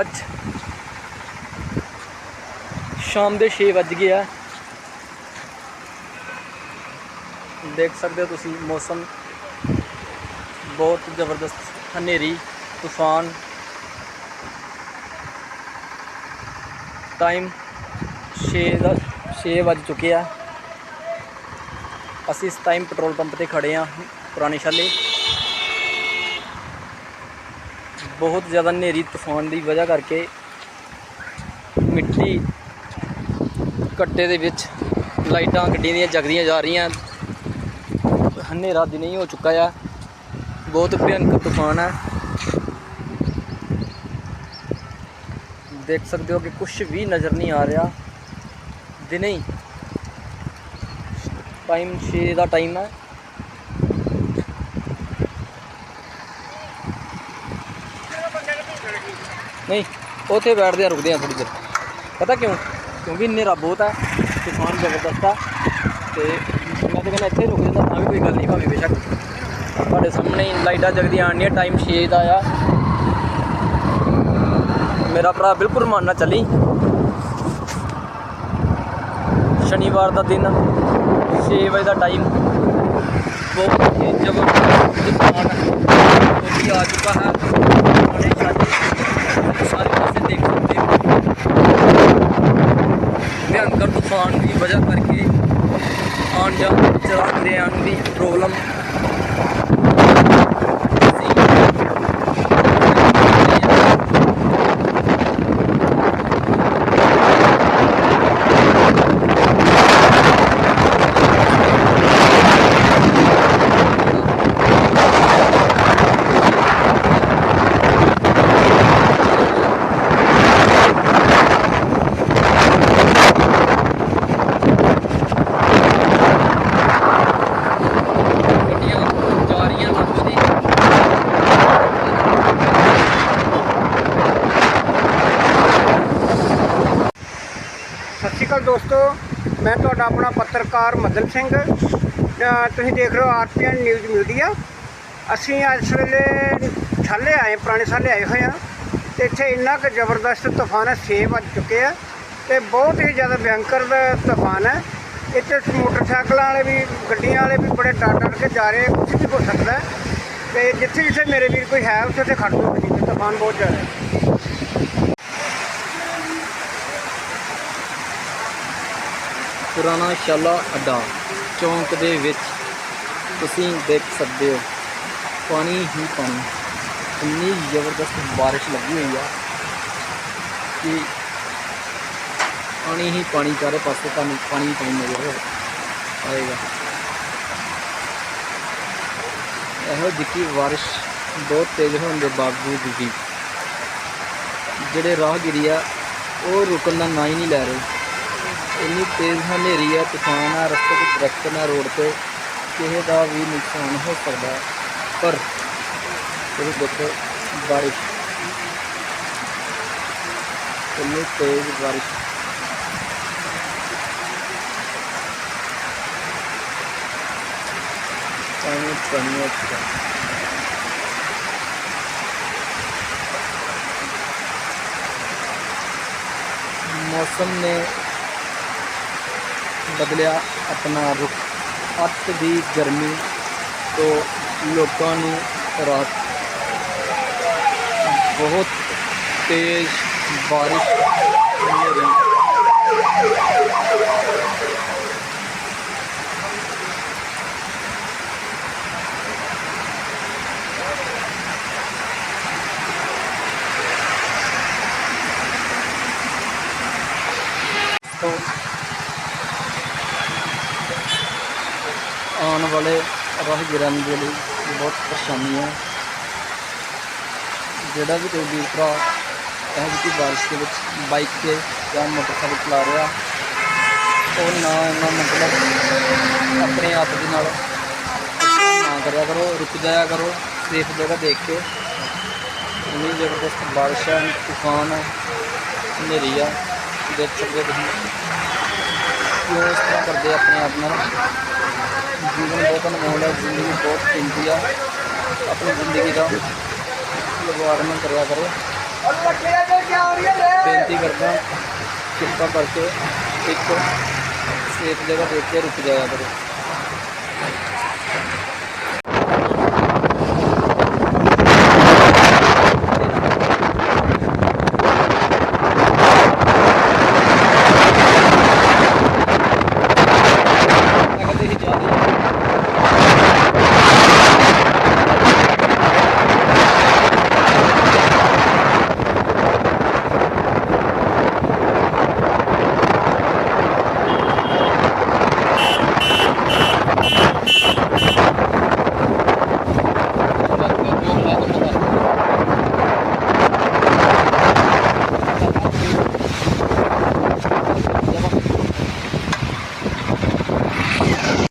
ਅੱਜ ਸ਼ਾਮ ਦੇ 6 ਵੱਜ ਗਏ ਆ। ਦੇਖ ਸਕਦੇ ਹੋ ਤੁਸੀਂ ਮੌਸਮ। ਬਹੁਤ ਜ਼ਬਰਦਸਤ ਹਨੇਰੀ, ਤੂਫਾਨ। ਟਾਈਮ 6 ਦਾ 6 ਵੱਜ ਚੁੱਕੇ ਆ। ਅਸੀਂ ਇਸ ਟਾਈਮ ਪੈਟਰੋਲ ਪੰਪ ਤੇ ਖੜੇ ਆ, ਪੁਰਾਣੇ ਸ਼ਾਲੇ ਬਹੁਤ ਜ਼ਿਆਦਾ ਹਨੇਰੀ ਤੂਫਾਨ ਦੀ ਵਜ੍ਹਾ ਕਰਕੇ ਮਿੱਟੀ ਕੱਟੇ ਦੇ ਵਿੱਚ ਲਾਈਟਾਂ ਗੱਡੀਆਂ ਦੀਆਂ ਜਗਦੀਆਂ ਜਾ ਰਹੀਆਂ। ਹਨੇਰਾ ਦਿਨ ਹੀ ਹੋ ਚੁੱਕਾ ਆ। ਬਹੁਤ ਭਿਆਨਕ ਤੂਫਾਨ ਹੈ ਦੇਖ ਸਕਦੇ ਹੋ ਕਿ ਕੁਝ ਵੀ ਨਜ਼ਰ ਨਹੀਂ ਆ ਰਿਹਾ। ਦਿਨੇ ਹੀ ਟਾਈਮ 6 ਦਾ ਟਾਈਮ ਹੈ ਨਹੀਂ, ਉੱਥੇ ਬੈਠਦੇ ਆ, ਰੁਕਦੇ ਆ ਥੋੜੀ ਦੇਰ। ਪਤਾ ਕਿਉਂ? ਕਿਉਂਕਿ ਹਨੇਰਾ ਬਹੁਤ ਹੈ ਤੂਫਾਨ ਜ਼ਬਰਦਸਤ ਆ, ਤੇ ਮੈਂ ਤਾਂ ਕਹਿੰਦਾ ਇੱਥੇ ਹੀ ਰੁਕ ਜਾਂਦਾ, ਤਾਂ ਵੀ ਕੋਈ ਗੱਲ ਨਹੀਂ ਭਾਵੇਂ ਬੇਸ਼ੱਕ। ਤੁਹਾਡੇ ਸਾਹਮਣੇ ਲਾਈਟਾਂ ਜਗਦੀਆਂ ਆਣੀਆਂ ਟਾਈਮ 6 ਦਾ ਆ। ਮੇਰਾ ਭਰਾ ਬਿਲਕੁਲ ਮਨ ਨਾ ਚੱਲੀ। ਸ਼ਨੀਵਾਰ ਦਾ ਦਿਨ 6 ਵਜੇ ਦਾ ਟਾਈਮ। ਬਹੁਤ ਹੀ ਜ਼ਬਰਦਸਤ ਤੂਫਾਨ ਕੋਈ ਆ ਚੁੱਕਾ ਹੈ ਬੜੇ ਸਾਰੇ ਸਾਰੇ ਪਾਸੇ ਦੇਖ ਸਕਦੇ ਹੋ ਭਿਅੰਕਰ ਤੂਫਾਨ ਦੀ ਵਜ੍ਹਾ ਕਰਕੇ ਆਉਣ ਜਾਣ ਨੂੰ ਵੀ ਪ੍ਰੋਬਲਮ ਗੱਡੀਆਂ ਜਾ ਰਹੀਆਂ ਲੱਗ ਦੀ ਸਤਿ ਸ਼੍ਰੀ ਅਕਾਲ ਦੋਸਤੋ, ਮੈਂ ਤੁਹਾਡਾ ਆਪਣਾ ਪੱਤਰਕਾਰ ਮਦਨ ਸਿੰਘ ਤੁਸੀਂ ਦੇਖ ਰਹੇ ਹੋ ਆਰਪੀਐਨ ਨਿਊਜ਼ ਮੀਡੀਆ। ਅਸੀਂ ਇਸ ਵੇਲੇ ਛਾਲੇ ਆਏ, ਪੁਰਾਣੇ ਸਾਲੇ ਆਏ ਹੋਏ ਆ ਤੇ ਇੱਥੇ ਇੰਨਾ ਕੁ ਜ਼ਬਰਦਸਤ ਤੂਫਾਨ ਹੈ 6 ਵੱਜ ਚੁੱਕੇ ਆ ਤੇ ਬਹੁਤ ਹੀ ਜ਼ਿਆਦਾ ਭਿਅੰਕਰ ਤੂਫਾਨ ਹੈ ਇੱਥੇ ਮੋਟਰਸਾਈਕਲਾਂ ਵਾਲੇ ਵੀ, ਗੱਡੀਆਂ ਵਾਲੇ ਵੀ ਬੜੇ ਡਰ ਡਰ ਕੇ ਜਾ ਰਹੇ ਕੁਝ ਵੀ ਹੋ ਸਕਦਾ। ਹੈ। ਤੇ ਜਿੱਥੇ ਜਿੱਥੇ ਮੇਰੇ ਵੀਰ ਕੋਈ ਹੈ, ਉੱਥੇ ਤੇ ਖੜ ਜਾਓ ਗੱਡੀ ਤੂਫਾਨ ਬਹੁਤ ਜ਼ਿਆਦਾ। ਹੈ ਪੁਰਾਣਾ ਸ਼ਾਲਾ ਅੱਡਾ ਚੌਂਕ ਦੇ ਵਿੱਚ ਤੁਸੀਂ ਦੇਖ ਸਕਦੇ ਹੋ। ਪਾਣੀ ਹੀ ਪਾਣੀ। ਇੰਨੀ ਜ਼ਬਰਦਸਤ ਬਾਰਿਸ਼ ਲੱਗੀ ਹੋਈ ਆ ਕਿ ਪਾਣੀ ਹੀ ਪਾਣੀ ਚਾਰੇ ਪਾਸੇ ਤੁਹਾਨੂੰ ਪਾਣੀ ਹੀ ਪਾਣੀ ਨਜ਼ਰ ਆਏਗਾ। ਇਹੋ ਜਿਹੀ ਬਾਰਿਸ਼ ਬਹੁਤ ਤੇਜ਼ ਹੋਣ ਦੇ ਬਾਵਜੂਦ ਵੀ ਜਿਹੜੇ ਰਾਹਗੀਰੀ ਆ, ਉਹ ਰੁਕਣ ਦਾ ਨਾਂ ਹੀ ਨਹੀਂ ਲੈ ਰਹੇ। ਇੰਨੀ ਤੇਜ਼ ਹਨੇਰੀ ਆ, ਤੂਫਾਨ ਆ, ਰਸਤੇ 'ਚ ਦਰਖਤ ਨਾ ਰੋਡ ਤੇ, ਕਿਸੇ ਦਾ ਵੀ ਨੁਕਸਾਨ ਹੋ ਸਕਦਾ। ਪਰ ਇਹ ਦੇਖੋ, ਬਾਰਿਸ਼। ਇੰਨੀ ਤੇਜ਼ ਬਾਰਿਸ਼। ਪਾਣੀ ਪਾਣੀ ਹੋ ਚੁੱਕਾ। ਮੌਸਮ ਨੇ ਬਦਲਿਆ ਆਪਣਾ ਰੁਖ। ਅੱਤ ਦੀ ਗਰਮੀ ਤੋਂ ਲੋਕਾਂ ਨੂੰ ਰਾਤ ਬਹੁਤ ਤੇਜ਼ ਬਾਰਿਸ਼ ਹਨੇਰੀ ਤੋਂ ਆਉਣ ਵਾਲੇ ਰਾਹਗੀਰਾਂ ਦੇ ਲਈ ਬਹੁਤ ਪਰੇਸ਼ਾਨੀ ਹੈ। ਜਿਹੜਾ ਵੀ ਕੋਈ ਵੀਰ ਭਰਾ ਇਹ ਜਿਹੀ ਬਾਰਿਸ਼ ਦੇ ਵਿੱਚ ਬਾਈਕ ਤੇ ਜਾਂ ਮੋਟਰਸਾਈਕਲ ਚਲਾ ਰਿਹਾ, ਉਹ ਨਾ ਉਹਨਾਂ ਮਤਲਬ ਆਪਣੇ ਆਪ ਦੇ ਨਾਲ ਨਾ ਕਰਿਆ ਕਰੋ, ਰੁਕ ਜਾਇਆ ਕਰੋ ਸੇਫ ਜਗ੍ਹਾ ਦੇਖ ਕੇ। ਇੰਨੀ ਜ਼ਬਰਦਸਤ ਬਾਰਿਸ਼ ਹੈ, ਤੂਫਾਨ ਹੈ, ਹਨੇਰੀ ਆ ਦੇਖ ਸਕਦੇ ਤੁਸੀਂ। ਕਿਉਂ ਇਸ ਤਰ੍ਹਾਂ ਕਰਦੇ ਆਪਣੇ ਆਪ ਨਾਲ ਜੀਵਨ ਬਹੁਤ ਅਨਮੋਲ ਹੈ, ਜ਼ਿੰਦਗੀ ਬਹੁਤ ਕੀਮਤੀ ਆ। ਆਪਣੀ ਜ਼ਿੰਦਗੀ ਦਾ ਲਗਵਾਰਮਨ ਕਰਿਆ ਕਰੋ। ਬੇਨਤੀ ਕਰਦਾ, ਕਿਰਪਾ ਕਰਕੇ ਇੱਕ ਸੇਫ ਜਗ੍ਹਾ ਦੇਖ ਕੇ ਰੁਕ ਜਾਇਆ ਕਰੋ।